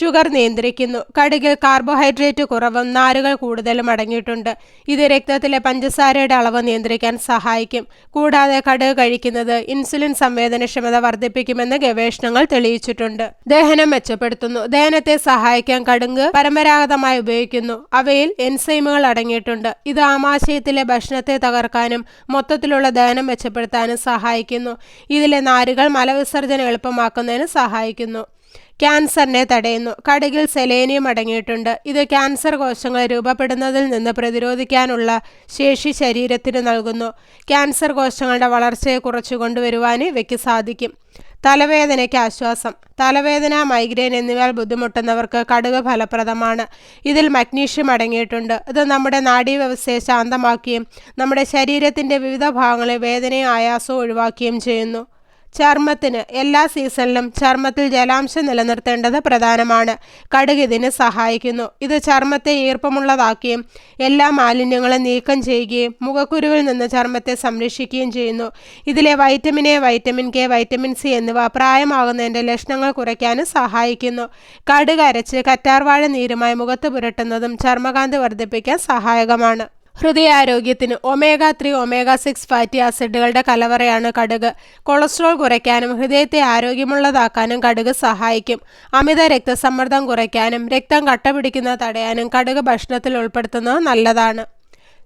Sugar നിയന്ത്രിക്കുന്നു. കടുകിൽ carbohydrate കുറവും നാരുകൾ കൂടുതലും അടങ്ങിയിട്ടുണ്ട്. ഇത് രക്തത്തിലെ പഞ്ചസാരയുടെ അളവ് നിയന്ത്രിക്കാൻ സഹായിക്കും. കൂടാതെ കടുക് കഴിക്കുന്നത് ഇൻസുലിൻ സംവേദനക്ഷമത വർദ്ധിപ്പിക്കുമെന്ന് ഗവേഷണങ്ങൾ തെളിയിച്ചിട്ടുണ്ട്. ദഹനം മെച്ചപ്പെടുത്തുന്നു. ദഹനത്തെ സഹായിക്കാൻ കടുങ്ക് പരമ്പരാഗതമായി ഉപയോഗിക്കുന്നു. അവയിൽ എൻസൈമുകൾ അടങ്ങിയിട്ടുണ്ട്. ഇത് ആമാശയത്തിലെ ഭക്ഷണത്തെ തകർക്കാനും മൊത്തത്തിലുള്ള ദഹനം മെച്ചപ്പെടുത്താനും സഹായിക്കുന്നു. ഇതിലെ നാരുകൾ മലവിസർജനം എളുപ്പമാക്കുന്നതിന് സഹായിക്കുന്നു. ക്യാൻസറിനെ തടയുന്നു. കടുകിൽ സെലേനിയം അടങ്ങിയിട്ടുണ്ട്. ഇത് ക്യാൻസർ കോശങ്ങൾ രൂപപ്പെടുന്നതിൽ നിന്ന് പ്രതിരോധിക്കാനുള്ള ശേഷി ശരീരത്തിന് നൽകുന്നു. ക്യാൻസർ കോശങ്ങളുടെ വളർച്ചയെ കുറച്ചു കൊണ്ടുവരുവാൻ ഇവയ്ക്ക് സാധിക്കും. തലവേദനയ്ക്ക് ആശ്വാസം. തലവേദന മൈഗ്രെയിൻ എന്നിവയാൽ ബുദ്ധിമുട്ടുന്നവർക്ക് കടുക് ഫലപ്രദമാണ്. ഇതിൽ മഗ്നീഷ്യം അടങ്ങിയിട്ടുണ്ട്. ഇത് നമ്മുടെ നാഡീവ്യവസ്ഥയെ ശാന്തമാക്കുകയും നമ്മുടെ ശരീരത്തിന്റെ വിവിധ ഭാഗങ്ങളിൽ വേദനയും ആയാസവും ഒഴിവാക്കുകയും ചെയ്യുന്നു. ചർമ്മത്തിന് എല്ലാ സീസണിലും ചർമ്മത്തിൽ ജലാംശം നിലനിർത്തേണ്ടത് പ്രധാനമാണ്. കടുക് ഇതിന് സഹായിക്കുന്നു. ഇത് ചർമ്മത്തെ ഈർപ്പമുള്ളതാക്കുകയും എല്ലാ മാലിന്യങ്ങളും നീക്കം ചെയ്യുകയും മുഖക്കുരുവിൽ നിന്ന് ചർമ്മത്തെ സംരക്ഷിക്കുകയും ചെയ്യുന്നു. ഇതിലെ vitamin A vitamin K vitamin C എന്നിവ പ്രായമാകുന്നതിന്റെ ലക്ഷണങ്ങൾ കുറയ്ക്കാനും സഹായിക്കുന്നു. കടുക് അരച്ച് കറ്റാർവാഴ നീരുമായി മുഖത്ത് പുരട്ടുന്നതും ചർമ്മകാന്തി വർദ്ധിപ്പിക്കാൻ സഹായകമാണ്. ഹൃദയാരോഗ്യത്തിന് omega three omega six fatty ആസിഡുകളുടെ കലവറയാണ് കടുക്. കൊളസ്ട്രോൾ കുറയ്ക്കാനും ഹൃദയത്തെ ആരോഗ്യമുള്ളതാക്കാനും കടുക് സഹായിക്കും. അമിത രക്തസമ്മർദ്ദം കുറയ്ക്കാനും രക്തം കട്ട പിടിക്കുന്നത് തടയാനും കടുക് ഭക്ഷണത്തിൽ ഉൾപ്പെടുത്തുന്നത് നല്ലതാണ്.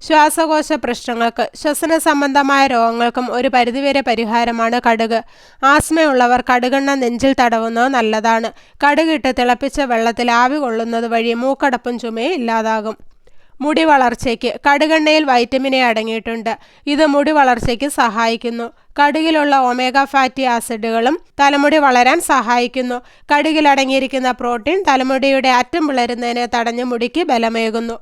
ശ്വാസകോശ പ്രശ്നങ്ങൾക്ക് ശ്വസന സംബന്ധമായ രോഗങ്ങൾക്കും ഒരു പരിധിവരെ പരിഹാരമാണ് കടുക്. ആസ്മയുള്ളവർ കടുകെണ്ണ നെഞ്ചിൽ തടവുന്നത് നല്ലതാണ്. കടുകിട്ട് തിളപ്പിച്ച വെള്ളത്തിൽ ആവി കൊള്ളുന്നത് വഴി മൂക്കടപ്പും ചുമയും ഇല്ലാതാകും. മുടി വളർച്ചയ്ക്ക് കടുകെണ്ണയിൽ വൈറ്റമിൻ എ അടങ്ങിയിട്ടുണ്ട്. ഇത് മുടി വളർച്ചയ്ക്ക് സഹായിക്കുന്നു. കടുകിലുള്ള ഒമേഗ ഫാറ്റി ആസിഡുകളും തലമുടി വളരാൻ സഹായിക്കുന്നു. കടുകിൽ അടങ്ങിയിരിക്കുന്ന പ്രോട്ടീൻ തലമുടിയുടെ അറ്റം വിളരുന്നതിനെ തടഞ്ഞ് മുടിക്ക് ബലമേകുന്നു.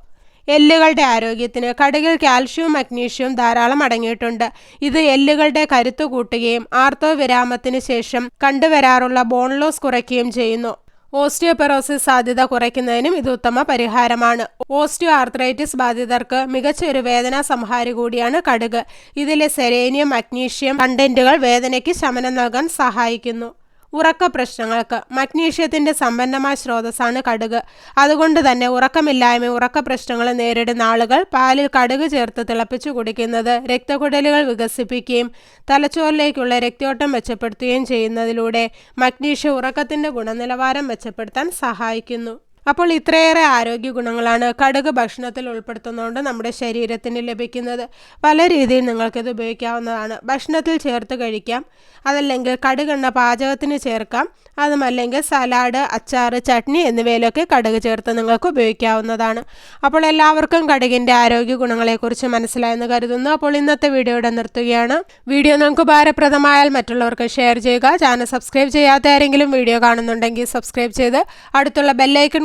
എല്ലുകളുടെ ആരോഗ്യത്തിന് കടുകിൽ കാൽഷ്യവും മഗ്നീഷ്യവും ധാരാളം അടങ്ങിയിട്ടുണ്ട്. ഇത് എല്ലുകളുടെ കരുത്തു കൂട്ടുകയും ആർത്തോ വിരാമത്തിന് ശേഷം കണ്ടുവരാറുള്ള ബോൺ ലോസ് കുറയ്ക്കുകയും ചെയ്യുന്നു. ഓസ്റ്റിയോപെറോസിസ് സാധ്യത കുറയ്ക്കുന്നതിനും ഇത് ഉത്തമ പരിഹാരമാണ്. ഓസ്റ്റിയോ ആർത്രൈറ്റിസ് ബാധിതർക്ക് മികച്ച ഒരു വേദനാ സംഹാരി കൂടിയാണ് കടുക്. ഇതിലെ സെലേനിയം മഗ്നീഷ്യം കണ്ടന്റുകൾ വേദനയ്ക്ക് ശമനം നൽകാൻ സഹായിക്കുന്നു. ഉറക്ക പ്രശ്നങ്ങൾക്ക് മഗ്നീഷ്യത്തിന്റെ സമ്പന്നമായ സ്രോതസ്സാണ് കടുക്. അതുകൊണ്ട് തന്നെ ഉറക്കമില്ലായ്മ ഉറക്ക പ്രശ്നങ്ങൾ നേരിടുന്ന ആളുകൾ പാലിൽ കടുക് ചേർത്ത് തിളപ്പിച്ചു കുടിക്കുന്നത് രക്തക്കുടലുകൾ വികസിപ്പിക്കുകയും തലച്ചോറിലേക്കുള്ള രക്തയോട്ടം മെച്ചപ്പെടുത്തുകയും ചെയ്യുന്നതിലൂടെ മഗ്നീഷ്യ ഉറക്കത്തിന്റെ ഗുണനിലവാരം മെച്ചപ്പെടുത്താൻ സഹായിക്കുന്നു. അപ്പോൾ ഇത്രയേറെ ആരോഗ്യ ഗുണങ്ങളാണ് കടുക് ഭക്ഷണത്തിൽ ഉൾപ്പെടുത്തുന്നതുകൊണ്ട് നമ്മുടെ ശരീരത്തിന് ലഭിക്കുന്നത്. പല രീതിയിൽ നിങ്ങൾക്കിത് ഉപയോഗിക്കാവുന്നതാണ്. ഭക്ഷണത്തിൽ ചേർത്ത് കഴിക്കാം. അതല്ലെങ്കിൽ കടുകെണ്ണ പാചകത്തിന് ചേർക്കാം. അതുമല്ലെങ്കിൽ സലാഡ് അച്ചാർ ചട്നി എന്നിവയിലൊക്കെ കടുക് ചേർത്ത് നിങ്ങൾക്ക് ഉപയോഗിക്കാവുന്നതാണ്. അപ്പോൾ എല്ലാവർക്കും കടുകിന്റെ ആരോഗ്യ ഗുണങ്ങളെക്കുറിച്ച് മനസ്സിലായെന്ന് കരുതുന്നു. അപ്പോൾ ഇന്നത്തെ വീഡിയോ ഇവിടെ നിർത്തുകയാണ്. വീഡിയോ നിങ്ങൾക്ക് ഉപകാരപ്രദമായാൽ മറ്റുള്ളവർക്ക് ഷെയർ ചെയ്യുക. ചാനൽ സബ്സ്ക്രൈബ് ചെയ്യാത്ത ആരെങ്കിലും വീഡിയോ കാണുന്നുണ്ടെങ്കിൽ സബ്സ്ക്രൈബ് ചെയ്ത് അടുത്തുള്ള ബെല്ലൈക്കൺ